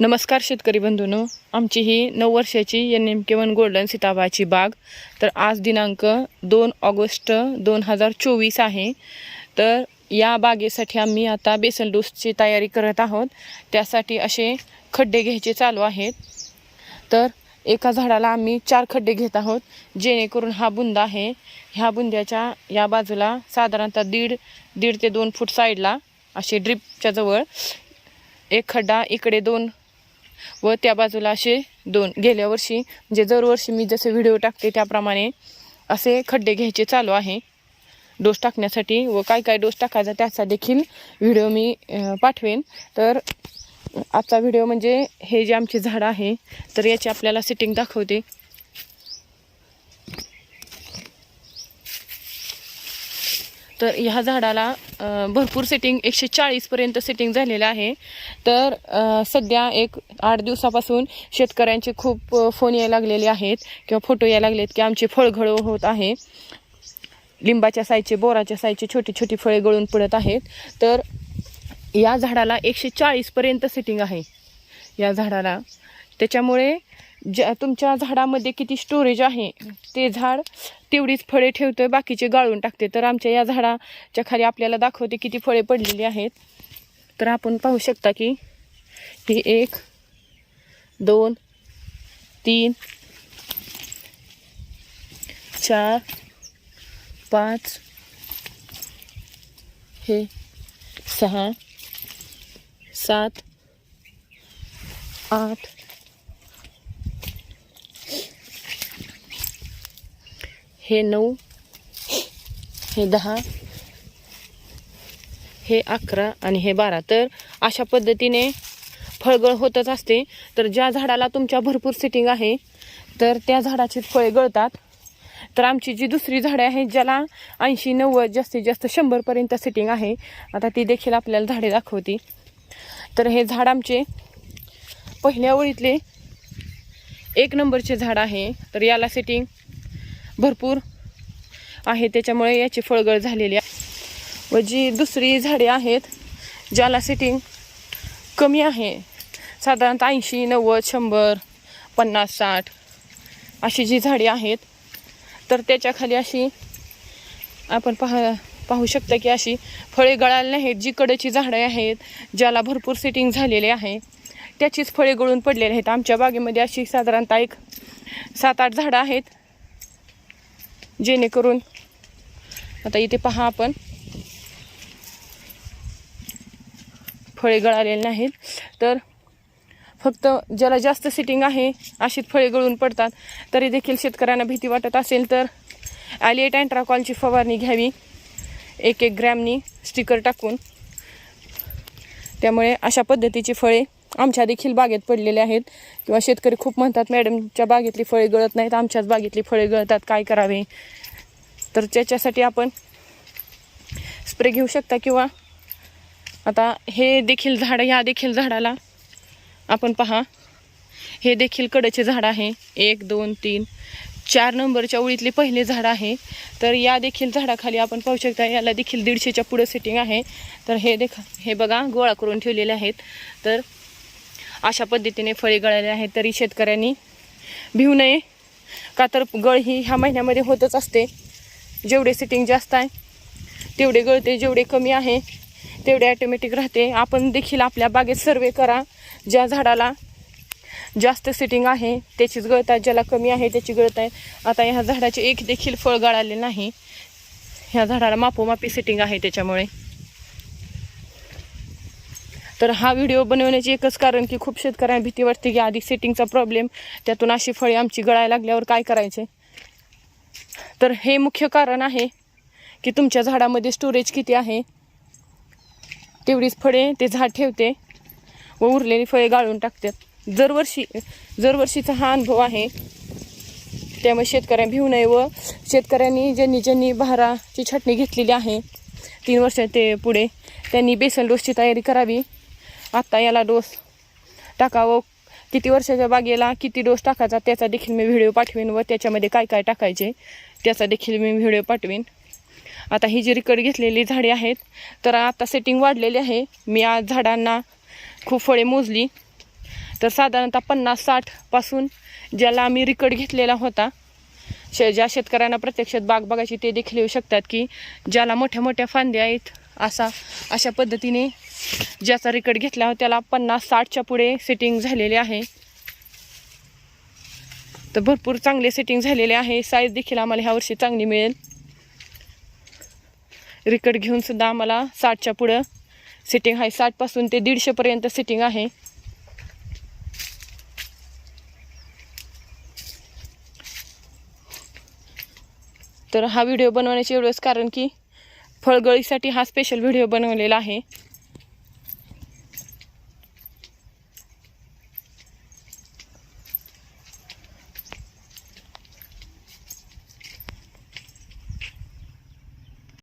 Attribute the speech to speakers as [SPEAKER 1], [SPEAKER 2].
[SPEAKER 1] नमस्कार शेतकरी बंधूंनो. आमची ही नऊ वर्षाची N M K one golden सीताबाची बाग. तर आज दिनांक दोन ऑगस्ट दोन हजार चोवीस आहे. तर या बागेसाठी आम्ही आता बेसन डोसची तयारी करत आहोत. त्यासाठी असे खड्डे घ्यायचे चालू आहेत. तर एका झाडाला आम्ही चार खड्डे घेत आहोत. जेणेकरून हा बुंदा आहे. ह्या बुंद्याच्या या बाजूला साधारणतः दीड दीड ते दोन फूट साईडला असे ड्रिपच्या जवळ एक खड्डा इकडे दोन व त्या बाजूला असे दोन गेल्या वर्षी म्हणजे दरवर्षी मी जसे व्हिडिओ टाकते त्याप्रमाणे असे खड्डे घ्यायचे चालू आहे. डोस टाकण्यासाठी व काय काय डोस टाकायचा त्याचा देखील व्हिडिओ मी पाठवेन. तर आजचा व्हिडिओ म्हणजे हे जे आमचे झाड आहे तर याची आपल्याला सेटिंग दाखवते. तर ह्या झाडाला भरपूर सेटिंग एकशे चाळीसपर्यंत सेटिंग झालेलं आहे. तर सध्या एक आठ दिवसापासून शेतकऱ्यांचे खूप फोन यायला लागलेले आहेत किंवा फोटो यायला लागलेत की आमचे फळघळ होत आहे. लिंबाच्या साईजचे बोराच्या साईजचे छोटी छोटी फळे गळून पडत आहेत. तर या झाडाला एकशे चाळीसपर्यंत सेटिंग आहे. या झाडाला. त्याच्यामुळे ज्या तुमच्या झाडामध्ये किती स्टोरेज आहे ते झाड तेवढीच फळे ठेवतं बाकीचे गाळून टाकते. तर आमच्या या झाडाच्या खाली आपल्याला दाखवते किती फळे पडलेली आहेत. तर आपण पाहू शकता की ही एक दोन तीन चार पाच हे सहा सात आठ हे नऊ हे दहा हे अकरा आणि हे बारा. तर अशा पद्धतीने फळगळ होतच असते. तर ज्या झाडाला तुमच्या भरपूर सिटिंग आहे तर त्या झाडाची फळे गळतात. तर आमची जी दुसरी झाडे आहेत ज्याला ऐंशी नव्वद जास्तीत जास्त शंभरपर्यंत सिटिंग आहे आता ती देखील आपल्याला झाडे दाखवती. तर हे झाड आमचे पहिल्या ओळीतले एक नंबरचे झाड आहे. तर याला सिटिंग भरपूर आहे. त्याच्यामुळे याची फळगळ झालेली आहे. व जी दुसरी झाडे आहेत ज्याला सेटिंग कमी आहे. साधारणतः ऐंशी नव्वद शंभर पन्नास साठ अशी जी झाडे आहेत तर त्याच्याखाली अशी आपण पाहा पाहू शकता की अशी फळे गळाली नाहीत. जी कडची झाडं आहेत ज्याला भरपूर सेटिंग झालेले आहे त्याचीच फळे गळून पडलेले आहेत. आमच्या बागेमध्ये अशी साधारणतः एक सात आठ झाडं आहेत. जेणेकरून आता इथे पहा आपण. फळे गळालेले नाहीत. तर फक्त ज्याला जास्त सिटिंग आहे अशीच फळे गळून पडतात. तरी देखील शेतकऱ्यांना भीती वाटत असेल तर ॲलिएट अँट्राकॉलची फवारणी घ्यावी. एक एक ग्रॅमनी स्टिकर टाकून. त्यामुळे अशा पद्धतीची फळे आमच्या देखील बागेत पडलेले आहेत. किंवा शेतकरी खूप म्हणतात मॅडमच्या बागेतली फळे गळत नाहीत आमच्याच बागेतली फळे गळतात काय करावे? तर त्याच्यासाठी आपण स्प्रे घेऊ शकता किंवा आता हे देखील झाडं या देखील झाडाला आपण पहा. हे देखील कडचे झाड आहे. एक दोन तीन चार नंबरच्या ओळीतले पहिले झाड आहे. तर या देखील झाडाखाली आपण पाहू शकता याला देखील दीडशेच्या पुढं सेटिंग आहे. तर हे देखा हे बघा गोळा करून ठेवलेले आहेत. तर अशा पद्धतीने फळे गळाले आहेत तरी शेतकऱ्यांनी भिवू नये. का तर गळ ही ह्या महिन्यामध्ये होतच असते. जेवढे सिटिंग जास्त आहे तेवढे गळते जेवढे कमी आहे तेवढे ॲटोमॅटिक राहते. आपण देखील आपल्या बागेत सर्वे करा. ज्या झाडाला जास्त सिटिंग आहे त्याचीच गळतात. ज्याला कमी आहे त्याची गळत आहे. आता ह्या झाडाचे एक देखील फळ गळाले नाही. ह्या झाडाला मापोमापी सिटिंग आहे त्याच्यामुळे. तर हा व्हिडिओ बनवण्याचे एकच कारण की खूप शेतकऱ्यांना भीती वाटते की आधी सेटिंगचा प्रॉब्लेम त्यातून अशी फळे आमची गळायला लागल्यावर काय करायचे? तर हे मुख्य कारण आहे की तुमच्या झाडामध्ये स्टोरेज किती आहे? तेवढीच फळे ते झाड ठेवते व उरलेली फळे गाळून टाकतात. दरवर्षी दरवर्षीचा हा अनुभव आहे. त्यामुळे शेतकऱ्यांना भिवू नये व शेतकऱ्यांनी ज्यांनी ज्यांनी बहाराची छाटणी घेतलेली आहे तीन वर्ष ते पुढे त्यांनी बेसन डोसची तयारी करावी. आत्ता याला डोस टाकावं. किती वर्षाच्या बागेला किती डोस टाकायचा त्याचा देखील मी व्हिडिओ पाठवेन व त्याच्यामध्ये काय काय टाकायचे त्याचा देखील मी व्हिडिओ पाठवेन. आता ही जी रिकड घेतलेली झाडे आहेत तर आता सेटिंग वाढलेली आहे. मी आज झाडांना खूप फळे मोजली. तर साधारणतः पन्नास साठपासून ज्याला आम्ही रिकड घेतलेला होता शे ज्या शेतकऱ्यांना प्रत्यक्षात बाग बघायची ते देखील येऊ शकतात की ज्याला मोठ्या मोठ्या फांद्या आहेत असा अशा पद्धतीने ज्याचा रिकड घेतला त्याला पन्नास साठच्या पुढे सेटिंग झालेले आहे. तर भरपूर चांगले सेटिंग झालेले आहे. साईज देखील आम्हाला ह्या वर्षी चांगली मिळेल. रिकड घेऊनसुद्धा आम्हाला साठच्या पुढं सेटिंग आहे. साठपासून ते दीडशेपर्यंत सेटिंग आहे. तर हा व्हिडिओ बनवण्याचे एवढंच कारण की फळगळीसाठी हा स्पेशल व्हिडिओ बनवलेला आहे.